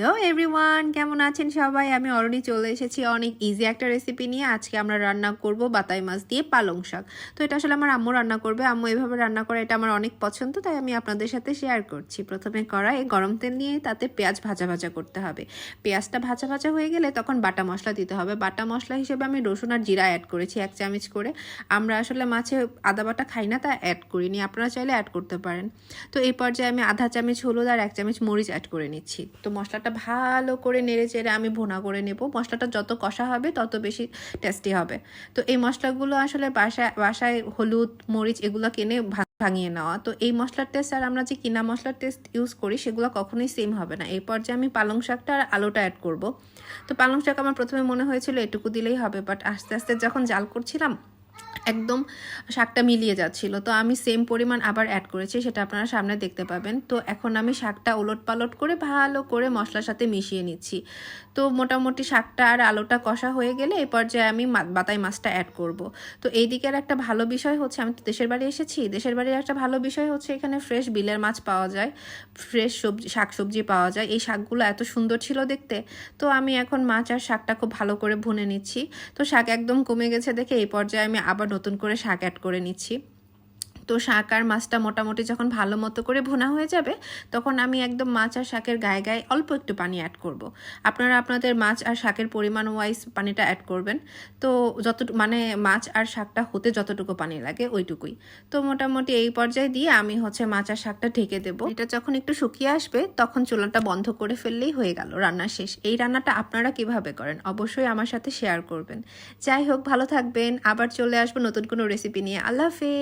Hello everyone কেমন আছেন সবাই? আমি অলরেডি চলে এসেছি অনেক ইজি একটা রেসিপি নিয়ে। আজকে আমরা রান্না করব বাতাই মাছ দিয়ে পালং শাক। তো এটা আসলে আমার আম্মু রান্না করবে। আম্মু এভাবে রান্না করে, এটা আমার অনেক পছন্দ, তাই আমি আপনাদের সাথে শেয়ার করছি। প্রথমে কড়াই গরম তেল নিয়ে তাতে পেঁয়াজ ভাজা ভাজা করতে হবে। পেঁয়াজটা ভাজা ভাজা হয়ে গেলে তখন বাটা মশলা দিতে হবে। বাটা মশলা হিসেবে আমি রসুন আর জিরা অ্যাড করেছি, এক চামচ করে। আমরা আসলে মাছে আদা বাটা খাই না, তা অ্যাড করিনি। আপনারা চাইলে অ্যাড করতে পারেন। তো এই পর্যায়ে আমি আধা চামচ হলুদ আর এক চামচ মরিচ অ্যাড করে নিচ্ছি। তো মশলাটা ভালো করে নেড়ে চেড়ে আমি ভোনা করে নেব। মশলাটা যত কষা হবে, তত বেশি টেস্টি হবে। তো এই মশলাগুলো আসলে বাসায় বাসায় হলুদ, মরিচ এগুলো কিনে ভাঙিয়ে নেওয়া। তো এই মশলার টেস্ট আর আমরা যে কিনা মশলার টেস্ট ইউজ করি, সেগুলো কখনোই সেম হবে না। এই পর্যায়ে আমি পালং শাকটা আর আলুটা অ্যাড করব। তো পালং শাক আমার প্রথমে মনে হয়েছিল এটুকু দিলেই হবে বাট আস্তে আস্তে যখন জাল করছিলাম একদম শাকটা মিলিয়ে যাচ্ছিল। তো আমি সেম পরিমাণ আবার অ্যাড করেছি, সেটা আপনারা সামনে দেখতে পাবেন। তো এখন আমি শাকটা ওলট পালট করে ভালো করে মশলার সাথে মিশিয়ে নিচ্ছি। তো মোটামুটি শাকটা আর আলুটা কষা হয়ে গেলে এই পর্যায়ে আমি বাতাই মাছটা অ্যাড করব। তো এই দিকের একটা ভালো বিষয় হচ্ছে, আমি তো দেশের বাড়ি এসেছি, দেশের বাড়ির একটা ভালো বিষয় হচ্ছে এখানে ফ্রেশ বিলের মাছ পাওয়া যায় ফ্রেশ সবজি শাক সবজি পাওয়া যায়। এই শাকগুলো এত সুন্দর ছিল দেখতে। তো আমি এখন মাছ আর শাকটা খুব ভালো করে ভুনে নিচ্ছি। তো শাক একদম কমে গেছে দেখে এই পর্যায়ে আমি আবার নতুন করে শাক অ্যাড করে নিচ্ছি। তো শাক আর মাছটা মোটামুটি যখন ভালো মতো করে ভুনা হয়ে যাবে, তখন আমি একদম মাছ আর শাকের গায়ে গায়ে অল্প একটু পানি অ্যাড করব। আপনারা আপনাদের মাছ আর শাকের পরিমাণ ওয়াইজ পানিটা অ্যাড করবেন। তো যতটুকু মানে মাছ আর শাকটা হতে যতটুকু পানি লাগে ওইটুকুই। তো মোটামুটি এই পর্যায়ে দিয়ে আমি হচ্ছে মাছ আর শাকটা ঢেকে দেবো। এটা যখন একটু শুকিয়ে আসবে, তখন চুলাটা বন্ধ করে ফেললেই হয়ে গেল রান্না শেষ। এই রান্নাটা আপনারা কীভাবে করেন অবশ্যই আমার সাথে শেয়ার করবেন। যাই হোক, ভালো থাকবেন। আবার চলে আসব নতুন কোনো রেসিপি নিয়ে। আল্লাহ হাফেজ।